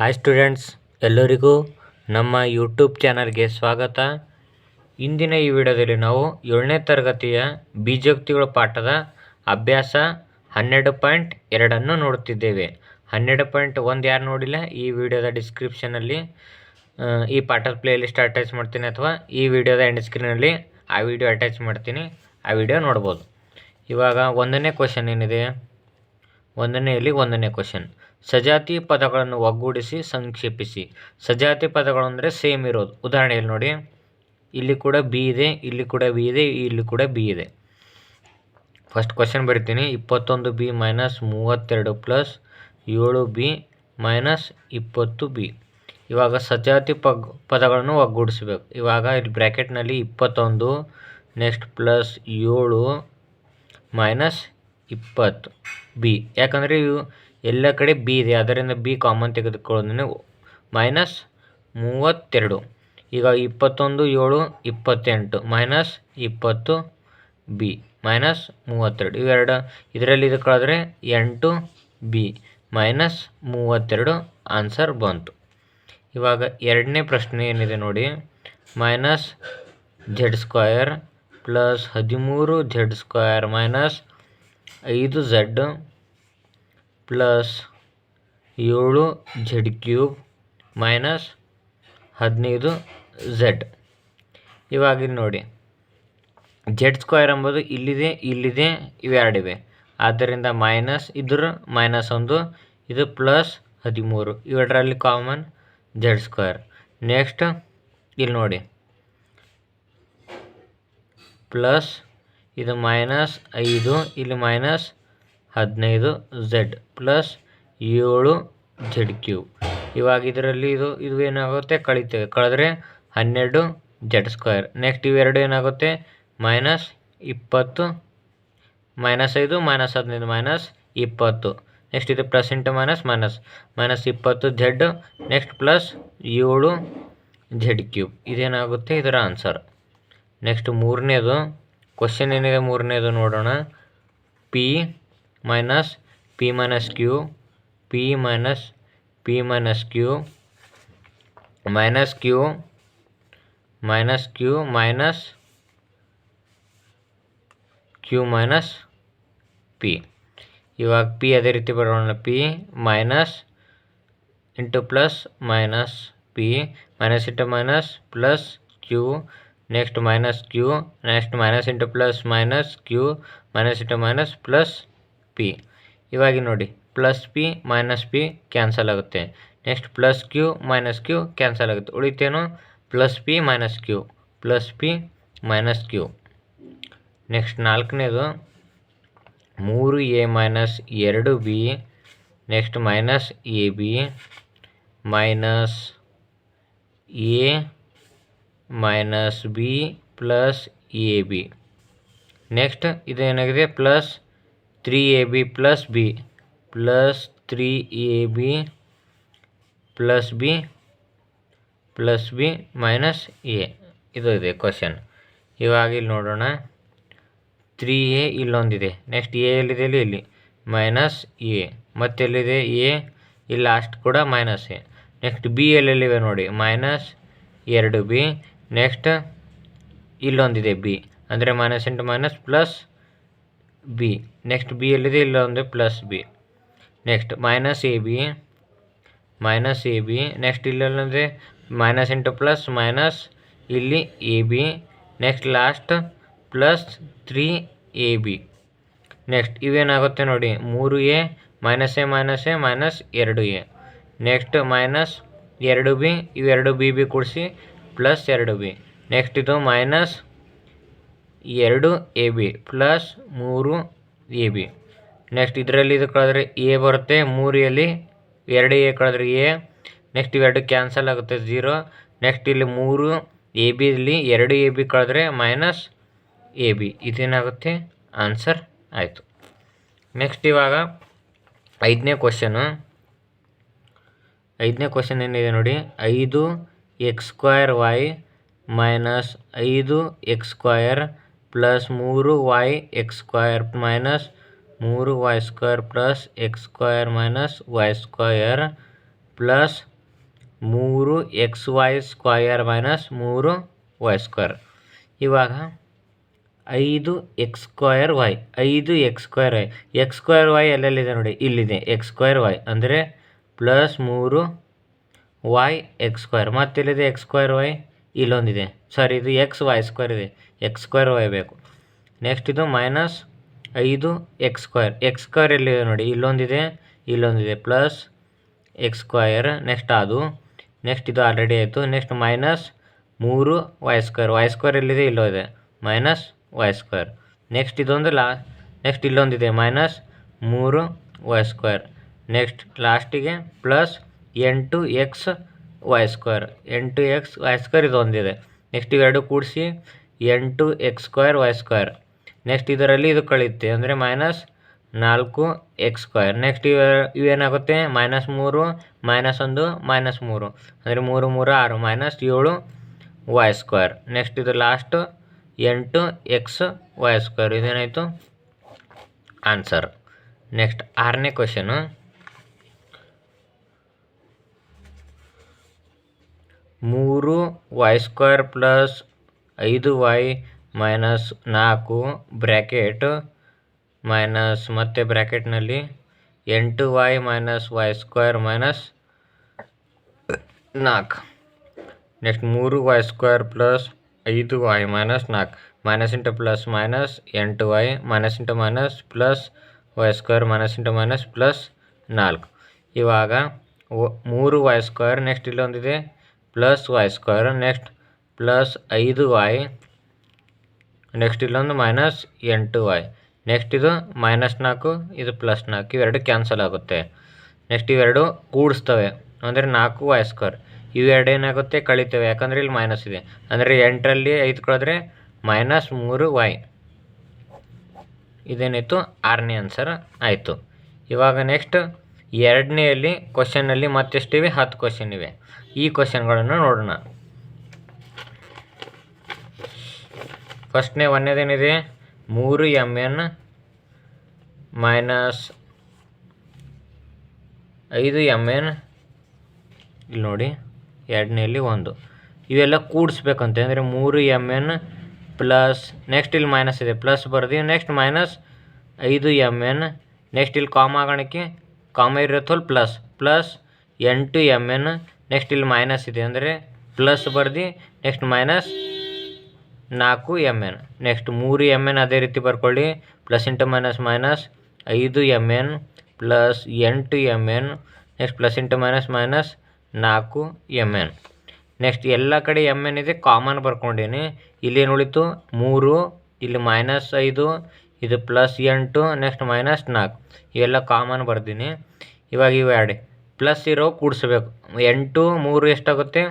Hi students ಎಲ್ಲರಿಗೂ ನಮ್ಮ YouTube ಚಾನಲ್ಗೆ ಸ್ವಾಗತ. ಇಂದಿನ ಈ ವಿಡಿಯೋದಲ್ಲಿ ನಾವು ಏಳನೇ ತರಗತಿಯ ಬೀಜೋಕ್ತಿಗಳ ಪಾಠದ ಅಭ್ಯಾಸ ಹನ್ನೆರಡು ಪಾಯಿಂಟ್ ಎರಡನ್ನು ನೋಡುತ್ತಿದ್ದೇವೆ. ಹನ್ನೆರಡು ಪಾಯಿಂಟ್ ಒಂದು ಯಾರು ನೋಡಿಲ್ಲ, ಈ ವಿಡಿಯೋದ ಡಿಸ್ಕ್ರಿಪ್ಷನಲ್ಲಿ ಈ ಪಾಠದ ಪ್ಲೇಲಿಸ್ಟ್ ಅಟ್ಯಾಚ್ ಮಾಡ್ತೀನಿ ಅಥವಾ ಈ ವಿಡಿಯೋದ ಎಂಡ್ ಸ್ಕ್ರೀನಲ್ಲಿ ಆ ವಿಡಿಯೋ ಅಟ್ಯಾಚ್ ಮಾಡ್ತೀನಿ, ಆ ವಿಡಿಯೋ ನೋಡ್ಬೋದು. ಇವಾಗ ಒಂದನೇ ಕ್ವಶನ್ ಏನಿದೆ? ಒಂದನೆಯಲ್ಲಿ ಒಂದನೇ ಕ್ವಶನ್ ಸಜಾತಿ ಪದಗಳನ್ನು ಒಗ್ಗೂಡಿಸಿ ಸಂಕ್ಷೇಪಿಸಿ. ಸಜಾತಿ ಪದಗಳು ಅಂದರೆ ಸೇಮ್ ಇರೋದು. ಉದಾಹರಣೆಯಲ್ಲಿ ನೋಡಿ. ಇಲ್ಲಿ ಕೂಡ ಬಿ ಇದೆ, ಇಲ್ಲಿ ಕೂಡ ಬಿ ಇದೆ, ಇಲ್ಲಿ ಕೂಡ ಬಿ ಇದೆ. ಫಸ್ಟ್ ಕ್ವಶನ್ ಬರಿತೀನಿ. ಇಪ್ಪತ್ತೊಂದು ಬಿ ಮೈನಸ್ ಮೂವತ್ತೆರಡು ಪ್ಲಸ್ ಏಳು ಬಿ ಮೈನಸ್ ಇಪ್ಪತ್ತು ಬಿ. ಇವಾಗ ಸಜಾತಿ ಪಗ್, ಪದಗಳನ್ನು ಒಗ್ಗೂಡಿಸ್ಬೇಕು. ಇವಾಗ ಇಲ್ಲಿ ಬ್ರ್ಯಾಕೆಟ್ನಲ್ಲಿ ಇಪ್ಪತ್ತೊಂದು ನೆಕ್ಸ್ಟ್ ಪ್ಲಸ್ ಏಳು ಮೈನಸ್ ಇಪ್ಪತ್ತು ಬಿ. ಯಾಕಂದರೆ ಇವು ಎಲ್ಲ ಕಡೆ ಬಿ ಇದೆ. ಅದರಿಂದ ಬಿ ಕಾಮನ್ ತೆಗೆದುಕೊಳ್ಳೋದನ್ನು ಮೈನಸ್ ಮೂವತ್ತೆರಡು. ಈಗ ಇಪ್ಪತ್ತೊಂದು, ಏಳು, ಇಪ್ಪತ್ತೆಂಟು. ಮೈನಸ್ ಇಪ್ಪತ್ತು ಬಿ ಮೈನಸ್ ಮೂವತ್ತೆರಡು. ಇವೆರಡು ಇದರಲ್ಲಿ ಇದು ಕಳೆದ್ರೆ ಎಂಟು ಬಿ ಮೈನಸ್ ಮೂವತ್ತೆರಡು ಆನ್ಸರ್ ಬಂತು. ಇವಾಗ ಎರಡನೇ ಪ್ರಶ್ನೆ ಏನಿದೆ ನೋಡಿ. ಮೈನಸ್ ಝೆಡ್ ಸ್ಕ್ವಯರ್ ಪ್ಲಸ್ ಹದಿಮೂರು ಝೆಡ್ ಸ್ಕ್ವಯರ್ ಮೈನಸ್ ಐದು ಝೆಡ್ ಪ್ಲಸ್ ಏಳು ಝೆಡ್ ಕ್ಯೂಬ್ ಮೈನಸ್ ಹದಿನೈದು ಝೆಡ್. ಇವಾಗ ನೋಡಿ. ಜೆಡ್ ಸ್ಕ್ವೇರ್ ಎಂಬುದು ಇಲ್ಲಿದೆ ಇಲ್ಲಿದೆ, ಇವೆರಡಿವೆ. ಆದ್ದರಿಂದ ಮೈನಸ್ ಇದ್ರ ಮೈನಸ್ ಒಂದು, ಇದು ಪ್ಲಸ್ ಹದಿಮೂರು. ಇವೆರಡರಲ್ಲಿ ಕಾಮನ್ ಜೆಡ್ ಸ್ಕ್ವೇರ್. ನೆಕ್ಸ್ಟ್ ಇಲ್ಲಿ ನೋಡಿ. ಪ್ಲಸ್ ಇದು ಮೈನಸ್ ಐದು, ಇಲ್ಲಿ ಮೈನಸ್ ಹದಿನೈದು ಝೆಡ್ ಪ್ಲಸ್ ಏಳು ಝೆಡ್ ಕ್ಯೂಬ್ ಇವಾಗ ಇದರಲ್ಲಿ ಇದು ಇದು ಏನಾಗುತ್ತೆ? ಕಳಿತೇವೆ ಕಳೆದ್ರೆ ಹನ್ನೆರಡು ಝೆಡ್ ಸ್ಕ್ವೇರ್ ನೆಕ್ಸ್ಟ್ ಇವೆರಡು ಏನಾಗುತ್ತೆ? ಮೈನಸ್ ಇಪ್ಪತ್ತು ಮೈನಸ್ ಐದು ಮೈನಸ್ ಹದಿನೈದು ಮೈನಸ್ ಇಪ್ಪತ್ತು. ನೆಕ್ಸ್ಟ್ ಇದು plus into minus minus minus ಇಪ್ಪತ್ತು ಝೆಡ್ ನೆಕ್ಸ್ಟ್ ಪ್ಲಸ್ ಏಳು ಝೆಡ್ ಕ್ಯೂಬ್ ಇದೇನಾಗುತ್ತೆ? ಇದರ ಆನ್ಸರ್ ನೆಕ್ಸ್ಟ್ ಮೂರನೇದು ಕ್ವಶನ್ ಏನಿದೆ ಮೂರನೇದು ನೋಡೋಣ. P minus P minus Q P minus P minus Q minus Q minus Q minus Q minus P ಇವಾಗ P ಅದೇ ರೀತಿ ಬರೋಣ. P minus into plus minus P minus into minus plus Q next minus Q next minus into plus minus Q minus into minus plus P ಇವಾಗ ನೋಡಿ plus P minus P cancel ಆಗುತ್ತೆ. Next plus Q minus Q cancel ಆಗುತ್ತೆ. ಉಳಿತೇನು? Plus P minus Q plus P minus Q next ನಾಲ್ಕನೇದು, ಮೂರು A minus ಎರಡು B next minus A B minus A minus B plus A B next ಇದೇನಾಗಿದೆ? Plus three A B plus B plus three A B plus B minus A ಇದು ಇದೆ question ಇವಾಗ ಇಲ್ಲಿ ನೋಡೋಣ. Three A ಇಲ್ಲೊಂದಿದೆ. Next A ಎಲ್ಲಿದೆ? ಇಲ್ಲಿ ಇಲ್ಲಿ. Minus A ಮತ್ತೆಲ್ಲಿದೆ? ಎ ಇಲ್ಲಿ ಲಾಸ್ಟ್ ಕೂಡ ಮೈನಸ್ ಎ ನೆಕ್ಸ್ಟ್ ಬಿ ಎಲ್ಲೆಲ್ಲಿವೆ ನೋಡಿ? ಮೈನಸ್ ಎರಡು ಬಿ ನೆಕ್ಸ್ಟ್ ಇಲ್ಲೊಂದಿದೆ ಬಿ ಅಂದರೆ minus into minus plus B next B ಎಲ್ಲಿದೆ? ಇಲ್ಲೊಂದು plus B next minus A B minus A B next ಇಲ್ಲಂದರೆ ಮೈನಸ್ ಇಂಟು ಪ್ಲಸ್ ಮೈನಸ್ ಇಲ್ಲಿ A B next last plus three A B next ಇವೇನಾಗುತ್ತೆ ನೋಡಿ? ಮೂರು A minus A minus A minus ಎರಡು A next minus ಎರಡು B ಇವೆರಡು B B ಕೂಡಿಸಿ plus ಎರಡು B next ಇದು ಮೈನಸ್ ಎರಡು ಎ ಬಿ ಪ್ಲಸ್ ಮೂರು ಎ ಬಿ ನೆಕ್ಸ್ಟ್ ಇದರಲ್ಲಿ ಇದು ಕಳೆದ್ರೆ ಎ ಬರುತ್ತೆ ಮೂರು ಎಲ್ಲಿ ಎರಡು ಎ ಕಳೆದ್ರೆ ಎ ನೆಕ್ಸ್ಟ್ ಇವೆರಡು ಕ್ಯಾನ್ಸಲ್ ಆಗುತ್ತೆ ಝೀರೋ ನೆಕ್ಸ್ಟ್ ಇಲ್ಲಿ ಮೂರು ಎ ಬಿಲಿ ಎರಡು ಎ ಬಿ ಕಳೆದ್ರೆ ಮೈನಸ್ ಎ ಬಿ ಇದೇನಾಗುತ್ತೆ? ಆನ್ಸರ್ ಆಯಿತು. ನೆಕ್ಸ್ಟ್ ಇವಾಗ ಐದನೇ ಕ್ವಶನು ಐದನೇ ಕ್ವಶನ್ ಏನಿದೆ ನೋಡಿ? ಐದು ಎಕ್ಸ್ ಸ್ಕ್ವಯರ್ ವೈ ಮೈನಸ್ ಐದು ಎಕ್ಸ್ ಸ್ಕ್ವಯರ್ ಪ್ಲಸ್ ಮೂರು ವೈ ಎಕ್ಸ್ ಸ್ಕ್ವಯರ್ ಮೈನಸ್ ಮೂರು Y square plus X square minus Y square plus ಮೂರು ಎಕ್ಸ್ ವೈ ಸ್ಕ್ವಯರ್ ಮೈನಸ್ ಮೂರು ವೈ ಸ್ಕ್ವಯರ್ ಇವಾಗ ಐದು ಎಕ್ಸ್ ಸ್ಕ್ವಯರ್ ವೈ, ಐದು X square Y. X square Y ಎಲ್ಲೆಲ್ಲಿದೆ ನೋಡಿ? ಇಲ್ಲಿದೆ. X square Y ಅಂದರೆ plus ಮೂರು ವೈ ಎಕ್ಸ್ ಸ್ಕ್ವಯರ್ ಮತ್ತೆಲ್ಲಿದೆ ಎಕ್ಸ್ ಸ್ಕ್ವಯರ್ ವೈ? ಇಲ್ಲೊಂದಿದೆ. ಸಾರಿ, ಇದು ಎಕ್ಸ್ ವೈ ಸ್ಕ್ವೇರ್ ಇದೆ. ಎಕ್ಸ್ ಸ್ಕ್ವೇರ್ ವೈ ಬೇಕು. ನೆಕ್ಸ್ಟ್ ಇದು ಮೈನಸ್ ಐದು ಎಕ್ಸ್ ಸ್ಕ್ವೇರ್ ಎಕ್ಸ್ ಸ್ಕ್ವೇರ್ ಎಲ್ಲಿದೆ ನೋಡಿ, ಇಲ್ಲೊಂದಿದೆ ಇಲ್ಲೊಂದಿದೆ ಪ್ಲಸ್ ಎಕ್ಸ್ ಸ್ಕ್ವೇರ್ ನೆಕ್ಸ್ಟ್ ಅದು. ನೆಕ್ಸ್ಟ್ ಇದು ಆಲ್ರೆಡಿ ಆಯಿತು. ನೆಕ್ಸ್ಟ್ ಮೈನಸ್ ಮೂರು ವೈ ಸ್ಕ್ವೇರ್ ವೈ ಸ್ಕ್ವೇರ್ ಎಲ್ಲಿದೆ, ಇಲ್ಲೋ ಇದೆ. ಮೈನಸ್ ವೈ ಸ್ಕ್ವೇರ್ ನೆಕ್ಸ್ಟ್ ಇದೊಂದು ಲಾ ನೆಕ್ಸ್ಟ್ ಇಲ್ಲೊಂದಿದೆ. ಮೈನಸ್ ಮೂರು ವೈ ಸ್ಕ್ವೇರ್ ನೆಕ್ಸ್ಟ್ ಲಾಸ್ಟಿಗೆ ಪ್ಲಸ್ ಎಂಟು ಎಕ್ಸ್ ವೈ ಸ್ಕ್ವೇರ್ ಎಂಟು ಎಕ್ಸ್ ವೈ ಸ್ಕ್ವೇರ್ ಒಂದಿದೆ ನೆಕ್ಸ್ಟ್ ಇವೆರಡು ಕೂಡಿಸಿ ಎಂಟು X square Y square next ಇದರಲ್ಲಿ ಇದು ಕಳೆಯುತ್ತೆ. ಅಂದರೆ ಮೈನಸ್ ನಾಲ್ಕು ಎಕ್ಸ್ ಸ್ಕ್ವೇರ್ ನೆಕ್ಸ್ಟ್ ಇವ, ಇವೇನಾಗುತ್ತೆ? ಮೈನಸ್ ಮೂರು ಮೈನಸ್ ಒಂದು ಮೈನಸ್ ಮೂರು. ಅಂದರೆ ಮೂರು ಮೂರು, ಆರು ಮೈನಸ್ ಏಳು ವೈ ಸ್ಕ್ವೇರ್ ನೆಕ್ಸ್ಟ್ ಇದು ಲಾಸ್ಟ್ ಎಂಟು ಎಕ್ಸ್ ವೈ ಸ್ಕ್ವೇರ್ ಇದೇನಾಯಿತು? ಆನ್ಸರ್ ನೆಕ್ಸ್ಟ್ ಆರನೇ ಕ್ವಶನು ಮೂರು ವೈ ಸ್ಕ್ವೇರ್ ಪ್ಲಸ್ ಐದು ವೈ ಮೈನಸ್ ನಾಲ್ಕು ಬ್ರ್ಯಾಕೆಟ್ ಮೈನಸ್ ಮತ್ತೆ ಬ್ರ್ಯಾಕೆಟ್ನಲ್ಲಿ ಎಂಟು Y minus Y square minus ನಾಲ್ಕು. ನೆಕ್ಸ್ಟ್ ಮೂರು ವೈ ಸ್ಕ್ವೇರ್ ಪ್ಲಸ್ ಐದು ವೈ ಮೈನಸ್ ನಾಲ್ಕು. ಮೈನಸ್ ಇಂಟು ಪ್ಲಸ್ ಮೈನಸ್ ಎಂಟು Y minus into minus plus Y square minus into minus plus ನಾಲ್ಕು. ಇವಾಗ ಮೂರು Y square next ಇಲ್ಲೊಂದಿದೆ. Plus Y square next plus ಐದು Y, next ಇಲ್ಲೊಂದು minus ಎಂಟು Y, next ಇದು ಮೈನಸ್ ನಾಲ್ಕು, ಇದು ಪ್ಲಸ್ ನಾಲ್ಕು, ಇವೆರಡು ಕ್ಯಾನ್ಸಲ್ ಆಗುತ್ತೆ. ನೆಕ್ಸ್ಟ್ ಇವೆರಡು ಕೂಡಿಸ್ತವೆ. ಅಂದರೆ ನಾಲ್ಕು ವೈ ಸ್ಕ್ವೇರ್. ಇವೆರಡು ಏನಾಗುತ್ತೆ? ಕಳಿತವೆ. ಯಾಕಂದರೆ ಇಲ್ಲಿ ಮೈನಸ್ ಇದೆ. ಅಂದರೆ ಎಂಟರಲ್ಲಿ ಐದು ಕಳೆದ್ರೆ ಮೈನಸ್ ಮೂರು ವೈ. ಇದೇನಾಯಿತು ಆರನೇ ಆನ್ಸರ್ ಆಯಿತು. ಇವಾಗ ನೆಕ್ಸ್ಟ್ ಎರಡನೆಯಲ್ಲಿ ಕ್ವಶನಲ್ಲಿ ಮತ್ತೆಷ್ಟಿವೆ? ಹತ್ತು ಕ್ವಶನ್ ಇವೆ. ಈ ಕ್ವಶನ್ಗಳನ್ನು ನೋಡೋಣ. ಫಸ್ಟ್ನೇ ಒಂದೇದೇನಿದೆ? ಮೂರು ಎಂ ಎನ್ ಮೈನಸ್ ಐದು ಎಂ ಎನ್ ಇಲ್ಲಿ ನೋಡಿ ಎರಡನೇಲಿ ಒಂದು. ಇವೆಲ್ಲ ಕೂಡಿಸ್ಬೇಕಂತೆ, ಅಂದರೆ ಮೂರು ಎಂ ಎನ್ ಪ್ಲಸ್ ನೆಕ್ಸ್ಟ್ ಇಲ್ಲಿ ಮೈನಸ್ ಇದೆ. ಪ್ಲಸ್ ಬರ್ದು ನೆಕ್ಸ್ಟ್ ಮೈನಸ್ ಐದು ಎಂ ಎನ್ ನೆಕ್ಸ್ಟ್ ಇಲ್ಲಿ ಕಾಮ ಆಗೋಣಕ್ಕೆ ಕಾಮ ಇರತ್ತಲ್ಲ ಪ್ಲಸ್ ಪ್ಲಸ್ ಎಂಟು ಎಂ ಎನ್ ನೆಕ್ಸ್ಟ್ ಇಲ್ಲಿ ಮೈನಸ್ ಇದೆ ಅಂದರೆ ಪ್ಲಸ್ ಬರ್ದು ನೆಕ್ಸ್ಟ್ ಮೈನಸ್ ನಾಲ್ಕು ಎಂ ಎನ್ ನೆಕ್ಸ್ಟ್ ಮೂರು ಎಂ ಎನ್ ಅದೇ ರೀತಿ ಬರ್ಕೊಳ್ಳಿ. ಪ್ಲಸ್ ಇಂಟು ಮೈನಸ್ ಮೈನಸ್ ಐದು ಎಂ ಎನ್ ಪ್ಲಸ್ ಎಂಟು M N next plus into minus minus ನಾಲ್ಕು ಎಂ ಎನ್ ನೆಕ್ಸ್ಟ್ ಎಲ್ಲ ಕಡೆ ಎಂ ಎನ್ ಇದೆ ಕಾಮನ್ ಬರ್ಕೊಂಡೀನಿ. ಇಲ್ಲೇನು ಉಳಿತು? ಮೂರು, ಇಲ್ಲಿ ಮೈನಸ್ ಐದು, ಇದು ಪ್ಲಸ್ ಎಂಟು ನೆಕ್ಸ್ಟ್ ಮೈನಸ್ ನಾಲ್ಕು. ಇವೆಲ್ಲ ಕಾಮನ್ ಬರ್ದೀನಿ. ಇವಾಗ ಇವು ಎರಡು ಪ್ಲಸ್ ಇರೋ ಕೂಡಿಸ್ಬೇಕು. ಎಂಟು, ಮೂರು ಎಷ್ಟಾಗುತ್ತೆ?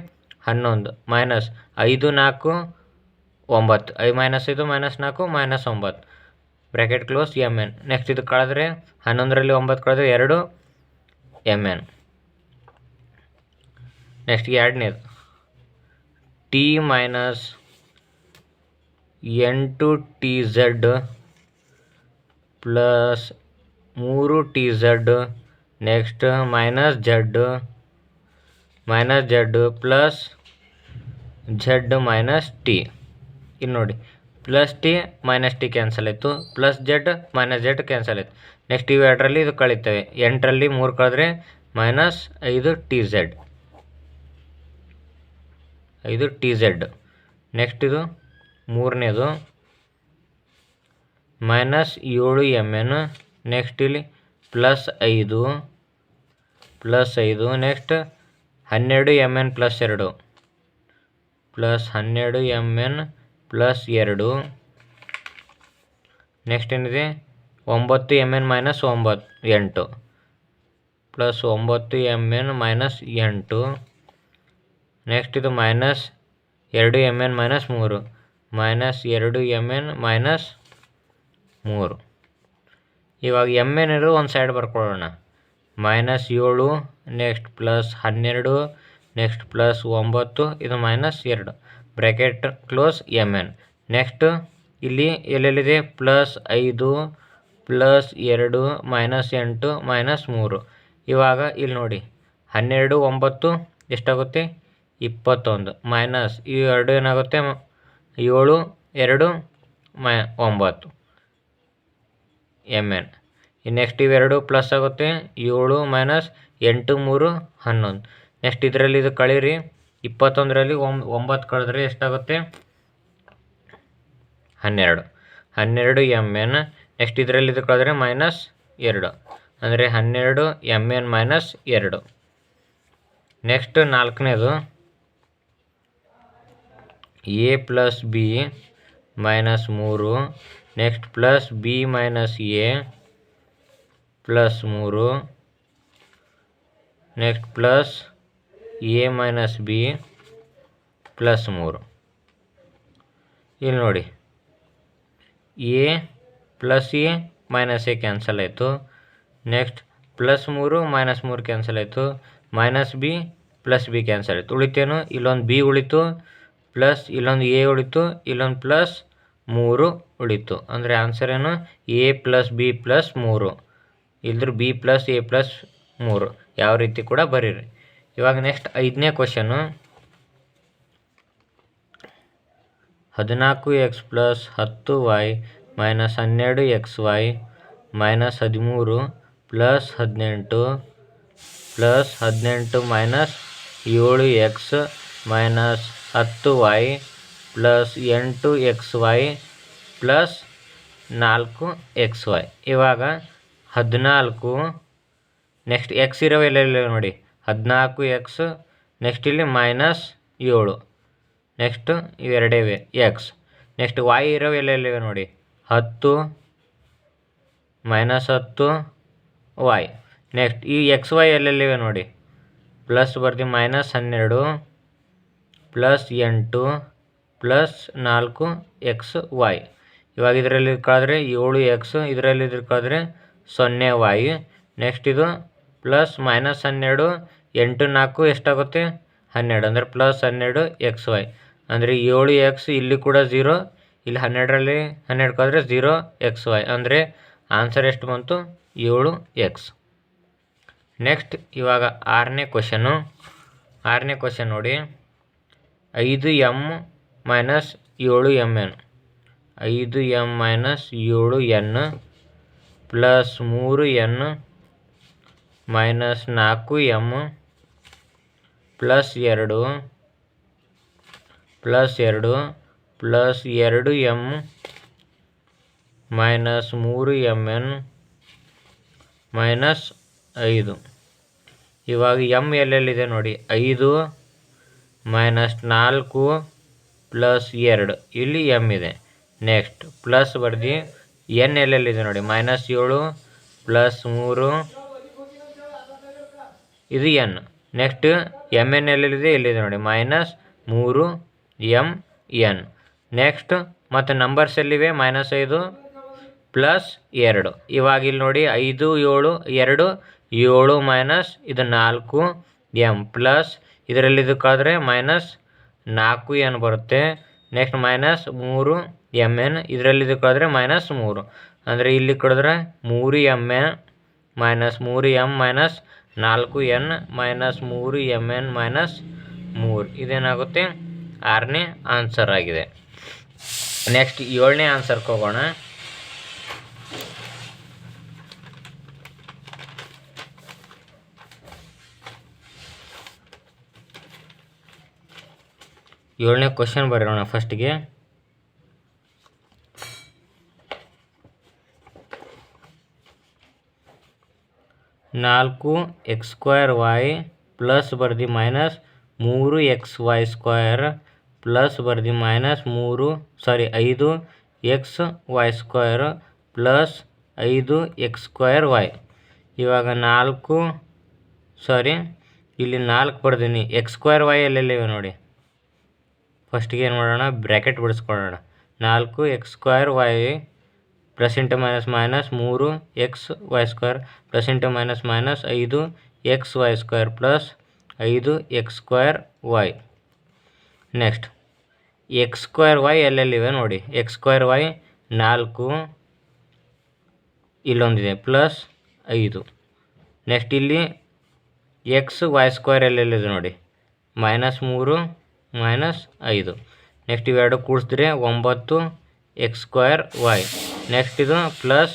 ಹನ್ನೊಂದು. ಮೈನಸ್ ಐದು, ನಾಲ್ಕು, ಒಂಬತ್ತು. ಐ ಮೈನಸ್ ಐದು, ಮೈನಸ್ ನಾಲ್ಕು, ಮೈನಸ್ ಒಂಬತ್ತು. Bracket close M N. Next ಇದು ಕಳೆದ್ರೆ ಹನ್ನೊಂದರಲ್ಲಿ ಒಂಬತ್ತು ಕಳೆದ್ರೆ ಎರಡು ಎಂ ಎನ್. ನೆಕ್ಸ್ಟ್ ಎರಡನೇದು. ಟಿ ಮೈನಸ್ ಎಂಟು ಟಿ ಝಡ್ ಪ್ಲಸ್ ಮೂರು T Z next minus Z minus Z plus Z minus T ಇಲ್ಲಿ ನೋಡಿ. Plus T minus T cancel ಆಯಿತು. Plus Z minus Z cancel ಆಯಿತು. ನೆಕ್ಸ್ಟ್ ಇವು ಎರಡರಲ್ಲಿ ಇದು ಕಳೀತವೆ. ಎಂಟರಲ್ಲಿ ಮೂರು ಕಳೆದ್ರೆ ಮೈನಸ್ ಐದು ಟಿ ಝೆಡ್ ಐದು ಟಿ ಝೆಡ್ ನೆಕ್ಸ್ಟ್ ಇದು ಮೂರನೇದು. ಮೈನಸ್ ಏಳು ಎಂ ಎನ್ ನೆಕ್ಸ್ಟ್ ಇಲ್ಲಿ ಪ್ಲಸ್ ಐದು. ಪ್ಲಸ್ ಐದು, ನೆಕ್ಸ್ಟ್ ಹನ್ನೆರಡು ಎಂ ಎನ್ ಪ್ಲಸ್ ಎರಡು. ಪ್ಲಸ್ ಹನ್ನೆರಡು ಎಂ ಎನ್ ಪ್ಲಸ್ ಎರಡು. ನೆಕ್ಸ್ಟ್ ಏನಿದೆ? ಒಂಬತ್ತು ಎಂ ಎನ್ ಮೈನಸ್ ಒಂಬತ್ತು ಎಂಟು. ಪ್ಲಸ್ ಒಂಬತ್ತು ಎಂ ಎನ್ ಮೈನಸ್ ಎಂಟು. ನೆಕ್ಸ್ಟ್ ಇದು ಮೈನಸ್ ಎರಡು ಎಂ ಎನ್ ಮೈನಸ್ ಮೂರು. ಮೈನಸ್ ಎರಡು ಎಂ ಎನ್ ಮೈನಸ್ ಮೂರು. ಇವಾಗ ಎಂ ಎನ್ ಇರೋದು ಒಂದು ಸೈಡ್ ಬರ್ಕೊಳ್ಳೋಣ. ಮೈನಸ್ ಏಳು ನೆಕ್ಸ್ಟ್ ಪ್ಲಸ್ ಹನ್ನೆರಡು ನೆಕ್ಸ್ಟ್ ಪ್ಲಸ್ ಒಂಬತ್ತು, ಇದು ಮೈನಸ್ ಎರಡು. Bracket close M N. Next ಇಲ್ಲಿ ಎಲ್ಲೆಲ್ಲಿದೆ? ಪ್ಲಸ್ ಐದು ಪ್ಲಸ್ ಎರಡು, ಮೈನಸ್ ಎಂಟು, ಮೈನಸ್ ಮೂರು. ಇವಾಗ ಇಲ್ಲಿ ನೋಡಿ. ಹನ್ನೆರಡು, ಒಂಬತ್ತು, ಎಷ್ಟಾಗುತ್ತೆ? ಇಪ್ಪತ್ತೊಂದು. ಮೈನಸ್ ಈ ಎರಡು ಏನಾಗುತ್ತೆ? ಏಳು, ಎರಡು, ಮೈ, ಒಂಬತ್ತು. M N. ನೆಕ್ಸ್ಟ್ ಇವೆರಡು ಪ್ಲಸ್ ಆಗುತ್ತೆ. ಏಳು ಮೈನಸ್ ಎಂಟು ಮೂರು ಹನ್ನೊಂದು. ನೆಕ್ಸ್ಟ್ ಇದರಲ್ಲಿ ಇದು ಕಳೀರಿ. ಇಪ್ಪತ್ತೊಂದರಲ್ಲಿ ಒಂಬತ್ತು ಕಳೆದ್ರೆ ಎಷ್ಟಾಗುತ್ತೆ? ಹನ್ನೆರಡು. ಹನ್ನೆರಡು ಎಂ ಎನ್ ನೆಕ್ಸ್ಟ್ ಇದರಲ್ಲಿ ಇದು ಕಳೆದ್ರೆ ಮೈನಸ್ ಎರಡು. ಅಂದರೆ ಹನ್ನೆರಡು ಎಂ ಎನ್ ಮೈನಸ್ ಎರಡು. ನೆಕ್ಸ್ಟ್ ನಾಲ್ಕನೇದು. ಎ ಪ್ಲಸ್ ಬಿ ಮೈನಸ್ ಮೂರು. Next plus B minus A plus ಮೂರು next plus A minus B plus ಮೂರು. ಇಲ್ಲಿ ನೋಡಿ. A plus A minus A cancel ಆಯಿತು. ನೆಕ್ಸ್ಟ್ ಪ್ಲಸ್ ಮೂರು ಮೈನಸ್ ಮೂರು ಕ್ಯಾನ್ಸಲ್ ಆಯಿತು. Minus B plus B cancel ಆಯಿತು. ಉಳಿತೇನು? ಇಲ್ಲೊಂದು ಬಿ ಉಳಿತು. ಪ್ಲಸ್ ಇಲ್ಲೊಂದು ಎ ಉಳಿತು. ಇಲ್ಲೊಂದು ಪ್ಲಸ್ ಮೂರು ಉಳಿತು. ಅಂದರೆ ಆನ್ಸರ್ ಏನು? ಎ ಪ್ಲಸ್ ಬಿ ಪ್ಲಸ್ ಮೂರು. ಇಲ್ದ್ರ ಬಿ ಪ್ಲಸ್ ಎ ಪ್ಲಸ್ ಮೂರು. ಯಾವ ರೀತಿ ಕೂಡ ಬರೀರಿ. ಇವಾಗ ನೆಕ್ಸ್ಟ್ ಐದನೇ ಕ್ವಶನು ಹದಿನಾಲ್ಕು ಎಕ್ಸ್ ಪ್ಲಸ್ ಹತ್ತು ವೈ ಮೈನಸ್ ಹನ್ನೆರಡು ಎಕ್ಸ್ ವೈ ಮೈನಸ್ ಹದಿಮೂರು ಪ್ಲಸ್ ಹದಿನೆಂಟು ಪ್ಲಸ್ ಹದಿನೆಂಟು ಮೈನಸ್ ಏಳು ಎಕ್ಸ್ ಮೈನಸ್ ಹತ್ತು ವೈ ಪ್ಲಸ್ ಎಂಟು ಎಕ್ಸ್ ವೈ ಪ್ಲಸ್ ನಾಲ್ಕು ಎಕ್ಸ್ ವೈ ಇವಾಗ ಹದಿನಾಲ್ಕು. ನೆಕ್ಸ್ಟ್ ಎಕ್ಸ್ ಇರೋ ಎಲ್ಲ ನೋಡಿ. ಹದಿನಾಲ್ಕು ಎಕ್ಸ್ ನೆಕ್ಸ್ಟ್ ಇಲ್ಲಿ ಮೈನಸ್ ಏಳು. ನೆಕ್ಸ್ಟ್ ಇವೆರಡೇವೆ ಎಕ್ಸ್ ನೆಕ್ಸ್ಟ್ ವೈ ಇರೋ ಎಲ್ಲೆಲ್ಲಿವೆ ನೋಡಿ. ಹತ್ತು ಮೈನಸ್ ಹತ್ತು ವೈ ನೆಕ್ಸ್ಟ್ ಈ ಎಕ್ಸ್ ವೈ ಎಲ್ಲೆಲ್ಲಿವೆ ನೋಡಿ. ಪ್ಲಸ್ ಬರ್ತೀವಿ ಮೈನಸ್ ಹನ್ನೆರಡು ಪ್ಲಸ್ ಎಂಟು ಪ್ಲಸ್ ನಾಲ್ಕು ಎಕ್ಸ್ ವೈ ಇವಾಗ ಇದರಲ್ಲಿ ಕಳೆದ್ರೆ ಏಳು ಎಕ್ಸ್ ಇದರಲ್ಲಿ ಇದ್ರ ಕಳೆದ್ರೆ ಸೊನ್ನೆ ವೈ ನೆಕ್ಸ್ಟ್ ಇದು ಪ್ಲಸ್ ಮೈನಸ್ ಹನ್ನೆರಡು, ಎಂಟು ನಾಲ್ಕು ಎಷ್ಟಾಗುತ್ತೆ? ಹನ್ನೆರಡು, ಅಂದರೆ ಪ್ಲಸ್ ಹನ್ನೆರಡು ಎಕ್ಸ್ ವೈ ಅಂದರೆ ಏಳು ಎಕ್ಸ್ ಇಲ್ಲಿ ಕೂಡ ಝೀರೋ ಇಲ್ಲಿ ಹನ್ನೆರಡರಲ್ಲಿ ಹನ್ನೆರಡು ಕಳೆದ್ರೆ ಝೀರೋ ಎಕ್ಸ್ ವೈ ಅಂದರೆ ಆನ್ಸರ್ ಎಷ್ಟು ಬಂತು? ಏಳು ಎಕ್ಸ್ ನೆಕ್ಸ್ಟ್ ಇವಾಗ ಆರನೇ ಕ್ವಶನು ಆರನೇ ಕ್ವಶನ್ ನೋಡಿ. ಐದು ಎಂ ಮೈನಸ್ ಏಳು ಎಂ ಎನ್ ಐದು ಎಂ ಮೈನಸ್ ಏಳು ಎನ್ ಪ್ಲಸ್ ಮೂರು ಎನ್ ಮೈನಸ್ ನಾಲ್ಕು ಎಂ ಪ್ಲಸ್ ಎರಡು ಪ್ಲಸ್ ಎರಡು ಪ್ಲಸ್ ಎರಡು ಎಂ ಮೈನಸ್ ಮೂರು ಎಂ ಎನ್ ಮೈನಸ್ ಐದು. ಇವಾಗ ಎಂ ಎಲ್ಲೆಲ್ಲಿದೆ ನೋಡಿ, ಐದು ಮೈನಸ್ ನಾಲ್ಕು ಪ್ಲಸ್ ಎರಡು. ಇಲ್ಲಿ ಎಂ ಇದೆ. ನೆಕ್ಸ್ಟ್, ಪ್ಲಸ್ ಬರ್ದು ಎನ್ ಎಲ್ಲೆಲ್ಲಿದೆ ನೋಡಿ. ಮೈನಸ್ ಏಳು ಪ್ಲಸ್ ಮೂರು. ಇದು ಎನ್. ನೆಕ್ಸ್ಟ್ ಎಂ ಎನ್ ಎಲ್ಲೆಲ್ಲಿದೆ ಇಲ್ಲಿದೆ ನೋಡಿ. ಮೈನಸ್ ಮೂರು ಎಂ ಎನ್ ನೆಕ್ಸ್ಟ್ ಮತ್ತು ನಂಬರ್ಸ್ ಎಲ್ಲಿವೆ? ಮೈನಸ್ ಐದು ಪ್ಲಸ್ ಎರಡು. ಇವಾಗ ಇಲ್ಲಿ ನೋಡಿ, ಐದು, ಏಳು, ಎರಡು, ಏಳು ಮೈನಸ್ ಇದು ನಾಲ್ಕು ಎಂ ಪ್ಲಸ್ ಇದರಲ್ಲಿ ಇದಕ್ಕಾದರೆ ಮೈನಸ್ ನಾಲ್ಕು ಎನ್ ಬರುತ್ತೆ. ನೆಕ್ಸ್ಟ್ ಮೈನಸ್ ಮೂರು ಎಂ ಎನ್ ಇದರಲ್ಲಿ ಇದಕ್ಕಾದರೆ ಮೈನಸ್ ಮೂರು. ಅಂದರೆ ಇಲ್ಲಿ ಕಡಿದ್ರೆ ಮೂರು ಎಂ ಎನ್ ಮೈನಸ್ ಮೂರು ಎಂ ಮೈನಸ್ ನಾಲ್ಕು ಎನ್ ಮೈನಸ್ ಮೂರು ಎಂ ಎನ್ ಮೈನಸ್ ಮೂರು. ಇದೇನಾಗುತ್ತೆ? ಆರನೇ ಆನ್ಸರ್ ಆಗಿದೆ. ನೆಕ್ಸ್ಟ್ ಏಳನೇ ಆನ್ಸರ್ಗೆ ಹೋಗೋಣ. ಏಳನೇ ಕ್ವಶನ್ ಬರೋಣ ಫಸ್ಟ್ಗೆ ನಾಲ್ಕು ಎಕ್ಸ್ ಸ್ಕ್ವೇರ್ ವೈ ಪ್ಲಸ್ ಬರ್ದಿ ಮೈನಸ್ ಮೂರು ಎಕ್ಸ್ ವೈ ಸ್ಕ್ವೇರ್ ಪ್ಲಸ್ ಬರ್ದಿ ಮೈನಸ್ ಮೂರು ಸಾರಿ ಐದು ಎಕ್ಸ್ ವೈ ಸ್ಕ್ವೇರ್ ಪ್ಲಸ್ ಐದು ಎಕ್ಸ್ ಸ್ಕ್ವೇರ್ ವೈ ಇವಾಗ ನಾಲ್ಕು ಸಾರಿ ಇಲ್ಲಿ ನಾಲ್ಕು ಬರ್ದೀನಿ. ಎಕ್ಸ್ ಸ್ಕ್ವೇರ್ ವೈ ಎಲ್ಲೆಲ್ಲಿವೆ ನೋಡಿ? ಫಸ್ಟಿಗೆ ಏನು ಮಾಡೋಣ? ಬ್ರ್ಯಾಕೆಟ್ ಬಿಡಿಸ್ಕೊಳ್ಳೋಣ. ನಾಲ್ಕು X square Y plus minus minus ಮೂರು X Y square plus minus minus ಐದು ಎಕ್ಸ್ ವೈ ಸ್ಕ್ವೇರ್ ಪ್ಲಸ್ ಐದು X square Y next X square Y ಎಲ್ಲೆಲ್ಲಿವೆ ನೋಡಿ? ಎಕ್ಸ್ ಸ್ಕ್ವೇರ್ ವೈ ನಾಲ್ಕು, ಇಲ್ಲೊಂದಿದೆ ಪ್ಲಸ್ ಐದು. ನೆಕ್ಸ್ಟ್ ಇಲ್ಲಿ ಎಕ್ಸ್ ವೈ ಸ್ಕ್ವೇರ್ ಎಲ್ಲೆಲ್ಲಿದೆ ನೋಡಿ? ಮೈನಸ್ ಮೂರು ಮೈನಸ್ ಐದು. ನೆಕ್ಸ್ಟ್ ಇವೆರಡು ಕೂಡಿಸಿದ್ರೆ ಒಂಬತ್ತು ಎಕ್ಸ್ ಸ್ಕ್ವೇರ್ ವೈ ನೆಕ್ಸ್ಟ್ ಇದು ಪ್ಲಸ್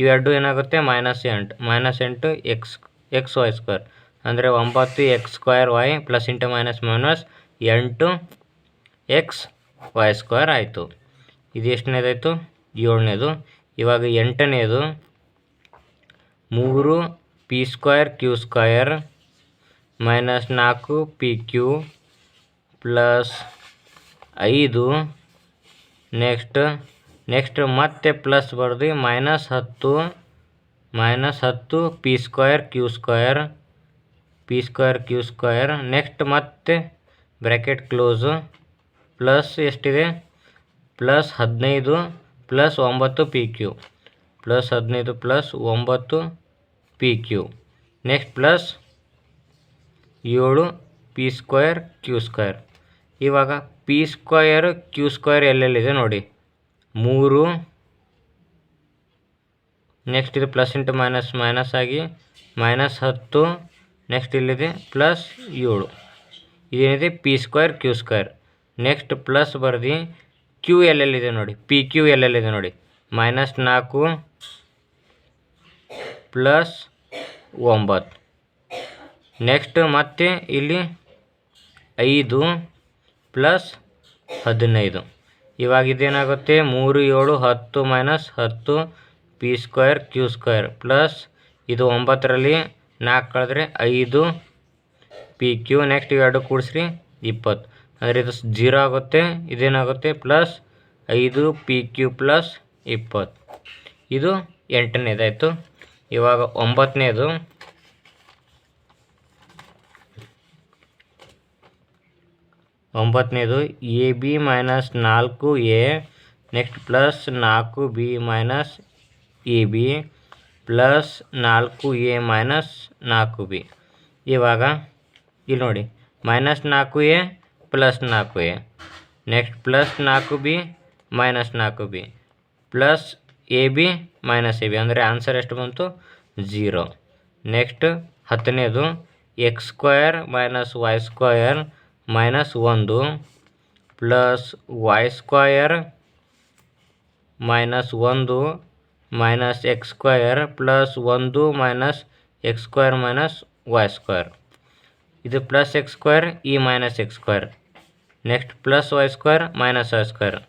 ಇವೆರಡು ಏನಾಗುತ್ತೆ? ಮೈನಸ್ ಎಂಟು. ಮೈನಸ್ ಎಂಟು ಎಕ್ಸ್ ಎಕ್ಸ್ ವೈ ಸ್ಕ್ವೇರ್ ಅಂದರೆ ಒಂಬತ್ತು X square Y plus into minus minus ಎಂಟು ಎಕ್ಸ್ ವೈ ಸ್ಕ್ವೇರ್ ಆಯಿತು. ಇದು ಎಷ್ಟನೇದಾಯಿತು? ಏಳನೇದು. ಇವಾಗ ಎಂಟನೇದು, ಮೂರು P square Q square minus ನಾಲ್ಕು ಪಿ ಕ್ಯೂ ಪ್ಲಸ್ ಐದು. ನೆಕ್ಸ್ಟ್ ನೆಕ್ಸ್ಟ್ ಮತ್ತೆ ಪ್ಲಸ್ ಬರ್ದು ಮೈನಸ್ ಹತ್ತು ಮೈನಸ್ ಹತ್ತು, P square Q square P square Q square next ಮತ್ತೆ ಬ್ರ್ಯಾಕೆಟ್ ಕ್ಲೋಸು. ಪ್ಲಸ್ ಎಷ್ಟಿದೆ? ಪ್ಲಸ್ ಹದಿನೈದು, ಪ್ಲಸ್ ಒಂಬತ್ತು, ಪಿ ಕ್ಯೂ. ಪ್ಲಸ್ ಹದಿನೈದು, ಪ್ಲಸ್ ಒಂಬತ್ತು, ಪಿ ಕ್ಯೂ. ನೆಕ್ಸ್ಟ್ ಪ್ಲಸ್ ಏಳು, ಪಿ ಸ್ಕ್ವಯರ್ ಕ್ಯೂ ಸ್ಕ್ವೇರ್. ಇವಾಗ ಪಿ ಸ್ಕ್ವಯರ್ ಕ್ಯೂ ಸ್ಕ್ವಯರ್ ಎಲ್ಲೆಲ್ಲಿದೆ ನೋಡಿ. ಮೂರು. ನೆಕ್ಸ್ಟ್ ಇದು ಪ್ಲಸ್ ಇಂಟು ಮೈನಸ್ ಮೈನಸ್ ಆಗಿ ಮೈನಸ್ ಹತ್ತು. ನೆಕ್ಸ್ಟ್ ಇಲ್ಲಿದೆ ಪ್ಲಸ್ ಏಳು. ಇದೇನಿದೆ P square Q square next plus ಬರ್ದು ಕ್ಯೂ ಎಲ್ಲೆಲ್ಲಿದೆ ನೋಡಿ? ಪಿ ಕ್ಯೂ ಎಲ್ಲೆಲ್ಲಿದೆ ನೋಡಿ? ಮೈನಸ್ ನಾಲ್ಕು. ಪ್ಲಸ್ ಒಂಬತ್ತು. ನೆಕ್ಸ್ಟ್ ಮತ್ತೆ ಇಲ್ಲಿ ಐದು. ಪ್ಲಸ್ ಹದಿನೈದು. ಇವಾಗ ಇದೇನಾಗುತ್ತೆ? ಮೂರು ಏಳು ಹತ್ತು ಮೈನಸ್ ಹತ್ತು P square Q square plus ಇದು ಒಂಬತ್ತರಲ್ಲಿ ನಾಲ್ಕು ಕಳೆದ್ರೆ ಐದು ಪಿ ಕ್ಯೂ. ನೆಕ್ಸ್ಟ್ ಇವೆರಡು ಕೂಡಿಸ್ರಿ, ಇಪ್ಪತ್ತು. ಅಂದರೆ ಇದು ಜೀರೋ ಆಗುತ್ತೆ, ಇದೇನಾಗುತ್ತೆ? ಪ್ಲಸ್ ಐದು ಪಿ ಕ್ಯೂ ಪ್ಲಸ್ ಇಪ್ಪತ್ತು. ಇದು ಎಂಟನೇದಾಯಿತು ಇವಾಗ ಒಂಬತ್ತನೇದು. ಒಂಬತ್ತನೇದು, ಎ ಬಿ ಮೈನಸ್ ನಾಲ್ಕು ಎ, ನೆಕ್ಸ್ಟ್ ಪ್ಲಸ್ ನಾಲ್ಕು B minus A B, plus ನಾಲ್ಕು ಎ ಮೈನಸ್ ನಾಲ್ಕು ಬಿ. ಇವಾಗ, ಇಲ್ಲಿ ನೋಡಿ, ಮೈನಸ್ ನಾಲ್ಕು ಎ, ಪ್ಲಸ್ ನಾಲ್ಕು ಎ, ನೆಕ್ಸ್ಟ್ ಪ್ಲಸ್ ನಾಲ್ಕು ಬಿ, ಮೈನಸ್ ನಾಲ್ಕು B, plus A B, minus A B. ಅಂದರೆ ಆನ್ಸರ್ ಎಷ್ಟು ಬಂತು? Zero next ಹತ್ತನೇದು, X square minus Y square minus ಒಂದು ಪ್ಲಸ್ ವೈ ಸ್ಕ್ವಯರ್ ಮೈನಸ್ ಒಂದು ಮೈನಸ್ ಎಕ್ಸ್ ಸ್ಕ್ವಯರ್ ಪ್ಲಸ್ ಒಂದು minus X square minus Y square ಇದು plus X square ಈ minus X square next plus Y square minus Y square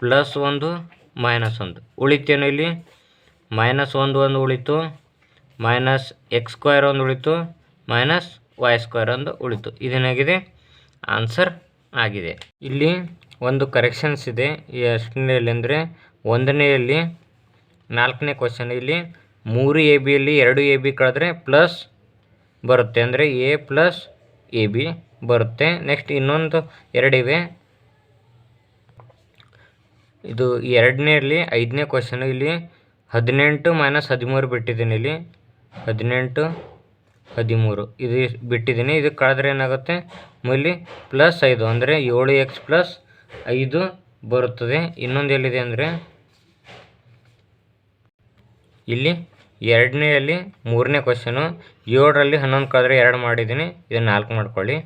plus ಒಂದು, minus ಒಂದು. ಉಳಿತೇನು ಇಲ್ಲಿ? Minus ಒಂದು ಒಂದು ಉಳಿತು, ಮೈನಸ್ ಎಕ್ಸ್ ಸ್ಕ್ವಯರ್ ಒಂದು ಉಳಿತು, ಮೈನಸ್ ವೈ ಸ್ಕ್ವೇರ್ ಒಂದು ಉಳಿತು. ಇದೇನಾಗಿದೆ? ಆನ್ಸರ್ ಆಗಿದೆ. ಇಲ್ಲಿ ಒಂದು ಕರೆಕ್ಷನ್ಸ್ ಇದೆ. ಎಷ್ಟನೇಲಿ ಅಂದರೆ ಒಂದನೆಯಲ್ಲಿ ನಾಲ್ಕನೇ ಕ್ವಶನ್ ಇಲ್ಲಿ ಮೂರು ಎ ಬಿಯಲ್ಲಿ ಎರಡು ಎ ಬಿ ಕಳೆದ್ರೆ ಪ್ಲಸ್ ಬರುತ್ತೆ. ಅಂದರೆ ಎ ಪ್ಲಸ್ ಎ ಬಿ ಬರುತ್ತೆ. ನೆಕ್ಸ್ಟ್ ಇನ್ನೊಂದು ಎರಡಿವೆ ಇದು ಎರಡನೇಲಿ ಐದನೇ ಕ್ವಶನ್ ಇಲ್ಲಿ ಹದಿನೆಂಟು ಮೈನಸ್ ಹದಿಮೂರು ಬಿಟ್ಟಿದ್ದೀನಿ ಇಲ್ಲಿ. ಹದಿನೆಂಟು ಹದಿಮೂರು. ಇದು ಬಿಟ್ಟಿದ್ದೀನಿ. ಇದು ಕಳೆದ್ರೆ ಏನಾಗುತ್ತೆ? ಇಲ್ಲಿ ಪ್ಲಸ್ ಐದು, ಅಂದರೆ ಏಳು ಎಕ್ಸ್ ಪ್ಲಸ್ ಐದು ಬರುತ್ತದೆ. ಇನ್ನೊಂದು ಎಲ್ಲಿದೆ ಅಂದರೆ? ಇಲ್ಲಿ ಎರಡನೇಯಲ್ಲಿ ಮೂರನೇ ಕ್ವಶನು ಏಳರಲ್ಲಿ ಹನ್ನೊಂದು ಕಳೆದ್ರೆ ಎರಡು ಮಾಡಿದ್ದೀನಿ. ಇದನ್ನು ನಾಲ್ಕು ಮಾಡ್ಕೊಳ್ಳಿ.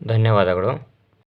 ಧನ್ಯವಾದಗಳು.